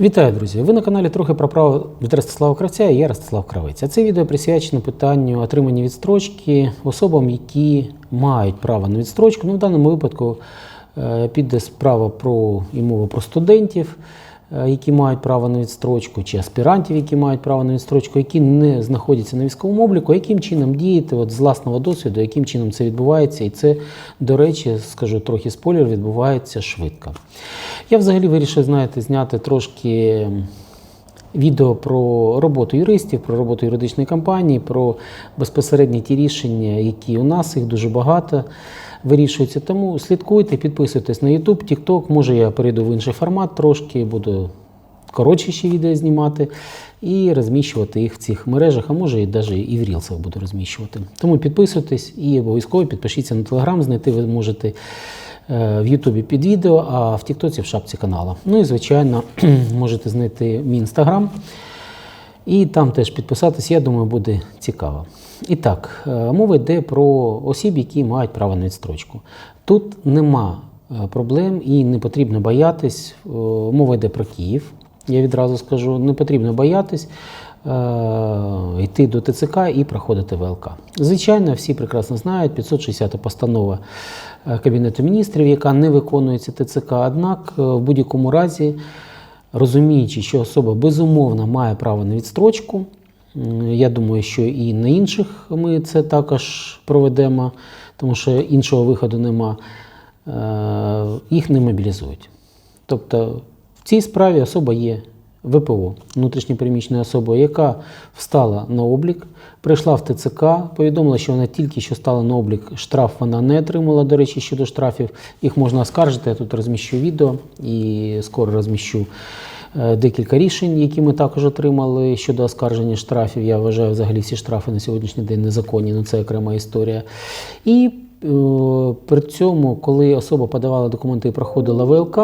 Вітаю, друзі! Ви на каналі трохи про право від Ростислава Кравця і я Ростислав Кравець. А це відео присвячено питанню отримання відстрочки особам, які мають право на відстрочку. Ну, в даному випадку е, піде справа про і мова про студентів, які мають право на відстрочку, чи аспірантів, які мають право на відстрочку, які не знаходяться на військовому обліку, яким чином діяти от з власного досвіду, яким чином це відбувається. І це, до речі, скажу трохи спойлер, відбувається швидко. Я взагалі вирішив, знаєте, зняти трошки відео про роботу юристів, про роботу юридичної компанії, про безпосередні ті рішення, які у нас, їх дуже багато вирішуються. Тому слідкуйте, підписуйтесь на YouTube, TikTok. Може, я перейду в інший формат трошки, буду коротші ще відео знімати і розміщувати їх в цих мережах, а може і навіть і в рілсах буду розміщувати. Тому підписуйтесь і обов'язково підпишіться на телеграм, знайти ви можете е, в Ютубі під відео, а в Тіктоці в шапці каналу. Ну і, звичайно, можете знайти мій інстаграм. І там теж підписатись, я думаю, буде цікаво. І так, е, мова йде про осіб, які мають право на відстрочку. Тут нема е, проблем і не потрібно боятись. Мова йде про Київ. Я відразу скажу, не потрібно боятись е, йти до ТЦК і проходити ВЛК. Звичайно, всі прекрасно знають 560 постанова е, Кабінету міністрів, яка не виконується ТЦК. Однак, е, в будь-якому разі, розуміючи, що особа безумовно має право на відстрочку, я думаю, що і на інших ми це також проведемо, тому що іншого виходу нема, е, їх не мобілізують. Тобто цій справі особа є ВПО, внутрішньопереміщеною особою, яка встала на облік, прийшла в ТЦК, повідомила, що вона тільки що стала на облік, штраф вона не отримала. До речі, щодо штрафів, їх можна оскаржити. Я тут розміщу відео і скоро розміщу е, декілька рішень, які ми також отримали щодо оскарження штрафів. Я вважаю, взагалі всі штрафи на сьогоднішній день незаконні, але це окрема історія. І е, при цьому, коли особа подавала документи і проходила ВЛК,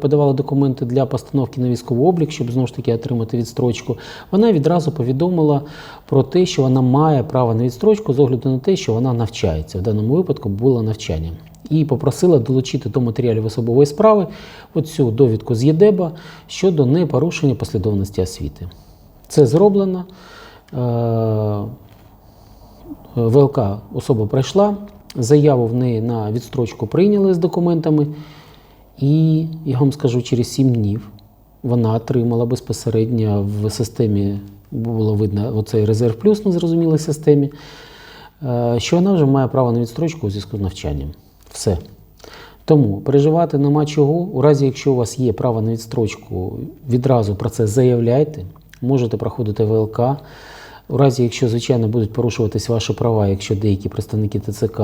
подавала документи для постановки на військовий облік, щоб знову ж таки отримати відстрочку, вона відразу повідомила про те, що вона має право на відстрочку з огляду на те, що вона навчається. В даному випадку було навчання. І попросила долучити до матеріалів особової справи оцю довідку з ЄДЕБа щодо непорушення послідовності освіти. Це зроблено. Е, ВЛК особа пройшла, заяву в неї на відстрочку прийняли з документами, і я вам скажу, через 7 днів вона отримала безпосередньо в системі, було видно оцей резерв плюс на зрозумілій системі, е, що вона вже має право на відстрочку у зв'язку з навчанням. Все. Тому переживати нема чого. У разі, якщо у вас є право на відстрочку, відразу про це заявляйте. Можете проходити ВЛК. У разі, якщо, звичайно, будуть порушуватись ваші права, якщо деякі представники ТЦК,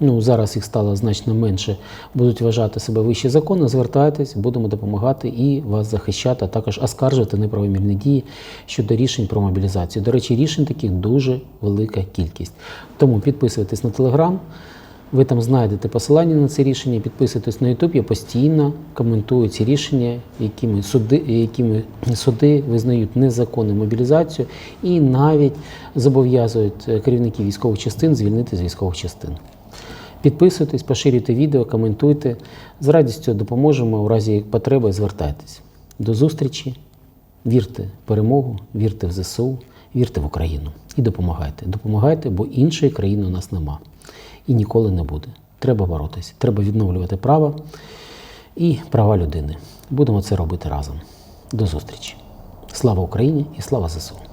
ну зараз їх стало значно менше, будуть вважати себе вище закону, звертайтесь, будемо допомагати і вас захищати, а також оскаржувати неправомірні дії щодо рішень про мобілізацію. До речі, рішень таких дуже велика кількість. Тому підписуйтесь на телеграм. Ви там знайдете посилання на це рішення, підписуйтесь на YouTube, я постійно коментую ці рішення, якими суди, якими суди визнають незаконну мобілізацію і навіть зобов'язують е, керівників військових частин звільнити з військових частин. Підписуйтесь, поширюйте відео, коментуйте. З радістю допоможемо у разі потреби звертайтесь. До зустрічі. Вірте в перемогу, вірте в ЗСУ, вірте в Україну і допомагайте. Допомагайте, бо іншої країни у нас нема і ніколи не буде. Треба боротися, треба відновлювати права і права людини. Будемо це робити разом. До зустрічі. Слава Україні і слава ЗСУ!